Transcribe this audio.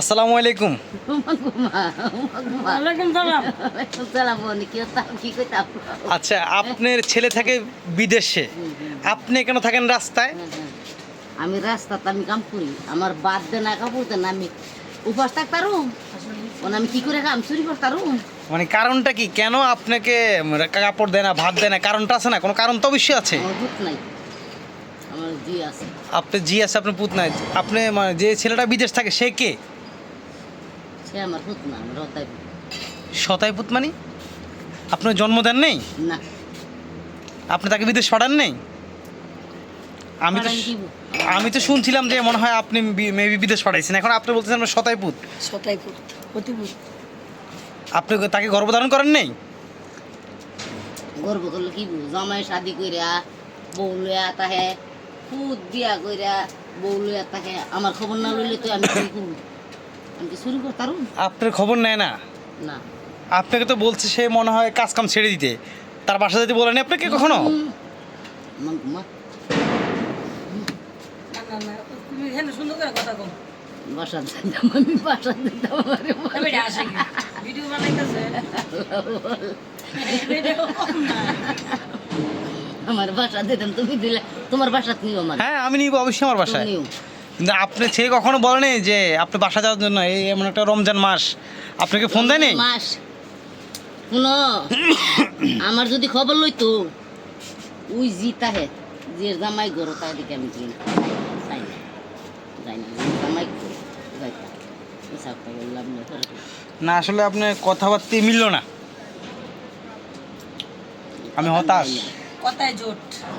আসসালামু আলাইকুম। আচ্ছা আপনার ছেলে থাকে বিদেশে। আপনি কেন থাকেন রাস্তায়? আমি রাস্তাতে আমি কাম করি আমার বাদ দে না কাপড় দেন আমি উপাস থাকতারুম আমি কি করে কাম চুরি করতারুম মানে কারণটা কি? কেন আপনাকে কাপড় দেয় না ভাত দেয় না? কারণটা আছে না? কোনো কারণ তো অবশ্যই নাই। আছে। আপনি জি আছে আপনার পুত নাই। আপনি মানে যে ছেলেটা বিদেশ থাকে সে কে? সে আমার পুত না আমার হতাই শতাই পুত মানে? আপনার জন্ম দেন নেই? না। আপনি তাকে বিদেশ পাঠান নেই? আমি তো আমি তো শুনছিলাম যে মনে হয় আপনি মেবি বিদেশ পাঠাইছেন। এখন আপনি বলতেছেন আপনার শতাই পুত। সতাইপুর অতিপুর আপনি তাকে গর্ভধারণ করেন নেই? গর্ব করলে কি জামাই শাদি কইরা বউ লইয়া তাহে পুত বিয়া কইরা বউ লইয়া তাহে আমার খবর না লইলে তো আমি কি করব আমি কি চুরি করতারুম আপনার খবর নেয় না? না। আপনাকে তো বলছে সে মনে হয় কাজ কাম ছেড়ে দিতে। তার বাসা যেতে বলেনি আপনাকে কখনো? আমার মা না না না তুমি এখানে সুন্দর করে কথা কম বাসা। দিতাম তুমি দিলে তোমার বাসা নিও আমার। হ্যাঁ আমি নিব অবশ্যই আমার বাসায়। নিও। কিন্তু আপনার ছেলে কখনো বলেনি যে আপনি বাসা যাওয়ার জন্য এই এমন একটা রমজান মাস? আপনাকে ফোন দেয়নি মাস। শুনো আমার যদি খবর লইতো ওই জি তাহে যে জামাই গরো তাই দিকে আমি যাই না। যাই না জামাই গরো যাইতাম না। আসলে আপনার কথাবার্তা মিললো না। আমি হতাশ। কথায় জোট।